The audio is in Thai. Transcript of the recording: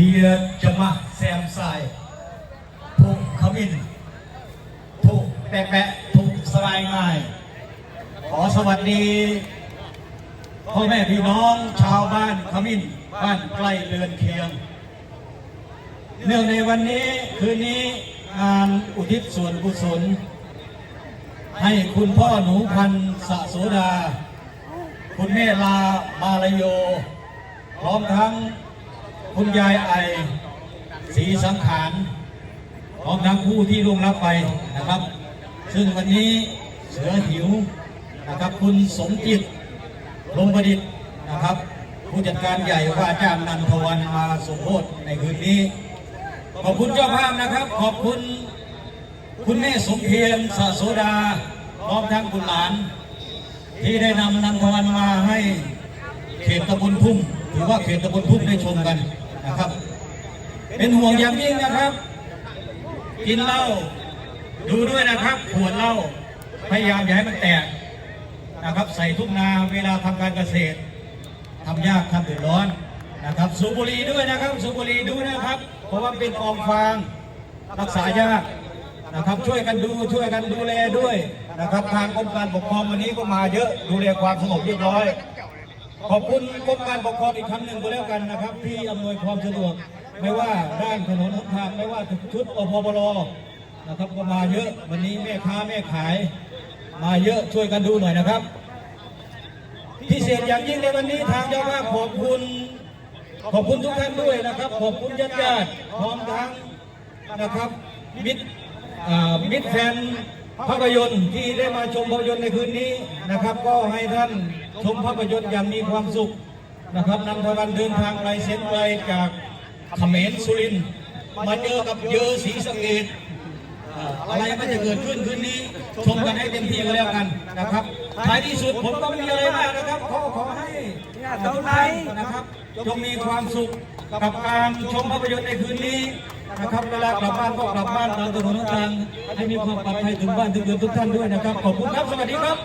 เพียจะมาแซมทรายถูกขมิ้นถูกแปะแปะถูกสลายง่าย ขอสวัสดีพ่อแม่พี่น้องชาวบ้านขมิ้นบ้านใกล้เรือนเคียง เนื่องในวันนี้คืนนี้งานอุทิศส่วนกุศล ให้คุณพ่อหนูพันสะโสดา คุณแม่ลามาลโย พร้อมทั้ง คุณยายไอสีสังขารพร้อมทั้งผู้ที่ร่วงรับไปนะครับ ซึ่งวันนี้เสือหิวนะครับคุณสมจิตลงประดิษฐ์นะครับ ผู้จัดการใหญ่ว่าจ้างนันทวันมาสมโภชในคืนนี้ ขอบคุณเจ้าภาพนะครับ ขอบคุณคุณแม่สมเพียรสะโสดาพร้อมทั้งคุณหลาน ที่ได้นำนันทวันมาให้เขตตำบลทุ่งถือว่าเขตตำบลทุ่งได้ชมกัน นะครับ เป็นห่วงอย่างยิ่งนะครับ กินเหล้าดูด้วยนะครับขวดเหล้าพยายามอย่าให้มันแตกนะครับ ใส่ทุกนาเวลาทำการเกษตรทำยากทำเดือดร้อนนะครับสูบบุหรี่ด้วยนะครับสูบบุหรี่ดูนะครับ เพราะว่าเป็นกองฟางรักษายากนะครับช่วยกันดูช่วยกันดูแลด้วยนะครับทางกรมการปกครองวันนี้ก็มาเยอะดูแลความสงบเรียบร้อย ขอบคุณกรมการปกครองอีกครั้งหนึ่งก็แล้วกันนะครับ ที่อำนวยความสะดวก ไม่ว่าด้านถนนหนทางไม่ว่าชุดอพบลนะครับก็มาเยอะวันนี้แม่ค้าแม่ขาย มาเยอะช่วยกันดูหน่อยนะครับ พิเศษอย่างยิ่งในวันนี้ทางเจ้าภาพขอบคุณ ขอบคุณทุกท่านด้วยนะครับ ขอบคุณญาติญาติพร้อมทั้งนะครับมิตรมิตรแฟนภาพยนตร์ที่ได้มาชมภาพยนตร์ในคืนนี้นะครับ ก็ให้ท่าน ชมภาพยนตร์อย่างมีความสุขนะครับนำทวันเดินทางไกลเส้นไกลจากเขมรสุรินมาเจอกับเยอศรีสะเกดอะไรมันจะเกิดขึ้นคืนนี้ชมกันให้เต็มที่ก็แล้วกันนะครับท้ายที่สุดผมก็ไม่มีอะไรมากนะครับขอขอให้ทุกท่านนะครับจงมีความสุขกับการชมภาพยนตร์ในคืนนี้นะครับเวลากลับบ้านก็กลับบ้านตามถนนทางให้มีความปลอดภัยถึงบ้านถึงเรือนทุกท่านด้วยนะครับขอบคุณครับสวัสดีครับ